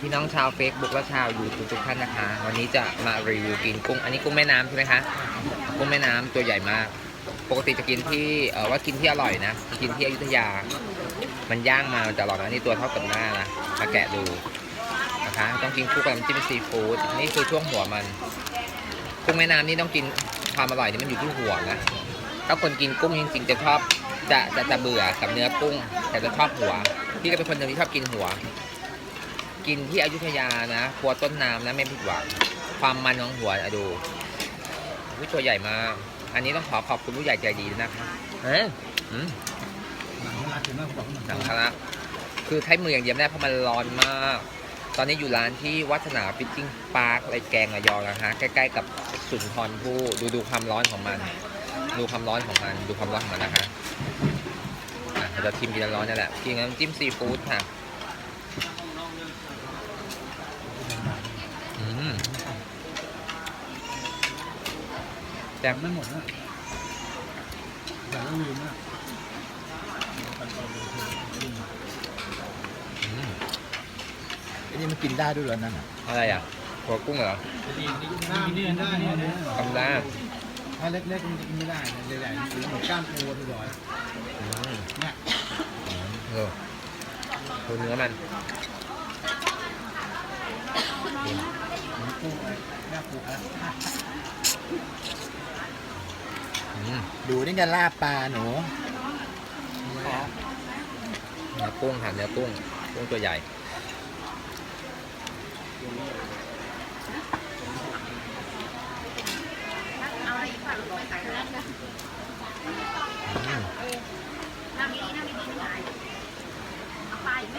พี่น้องชาวเฟซบุ๊กและชาวยูทูบทุกท่านนะคะ วันนี้จะมารีวิวกินกุ้ง อันนี้กุ้งแม่น้ำใช่ไหมคะ กุ้งแม่น้ำตัวใหญ่มาก ปกติจะกินที่เออว่ากินที่อร่อยนะ กินที่อยุธยา มันย่างมามันจะอร่อยนะนนี่ตัวเท่ากับหน้านะ มาแกะดูนะคะ ต้องกินคู่กับน้ำจิ้มซีฟู้ด นี่คือช่วงหัวมัน กุ้งแม่น้ำนี่ต้องกินความอร่อยนี่มันอยู่ที่หัวนะ ถ้าคนกินกุ้งจริงๆจะชอบจะจะจะเบื่อกับเนื้อกุ้ง แต่จะชอบหัว พี่ก็เป็นคนหนึ่งที่ชอบกินหัว กินที่อยุธยานะครัวต้นน้ำนะไม่ผิดหวังความมันของหัวอะดูวิตัวใหญ่มาก อันนี้ต้องขอขอบคุณผู้ใหญ่ใจดีนะคะเอ้ยหนังรักเห็นไหมผมบอกหนังสังรักขารคือใช้มืออย่างเดียวไม่ได้เพราะมันร้อนมาก ตอนนี้อยู่ร้านที่วัฒนาฟิชชิ่งพาร์คไรแกงระยองนะคะใกล้ๆกับสุนทรภู่ดูดูความร้อนของมัน ดูความร้อนของมัน ดูความร้อนของมันนะคะเราจะทิมกินร้อนนี่แหละกินน้ำจิ้มซีฟู้ดค่ะ แต่ไม่หมดนะแต่ก็ลืมนะอืมอันนี้มันกินได้ด้วยเหรอนั่นอะอะไรอะหัวกุ้งเหรอน้ำนี่ได้เนี่ยนะกำลังถ้าเล็กๆมันกินไม่ได้นะใหญ่ๆหรือเหมือนก้ามปูที่ร้อยอืมเนี่ยเออดูเนื้อมันนี่เหมือนปูอะไรแม่ปูอะไรอืม ดูนี่จะลาบปลาหนูเนื้อกุ้งค่นเนื้อกุ้งกุ้งตัวใหญ่นั่งดีนั่งดีไม่หยเอาไปไหม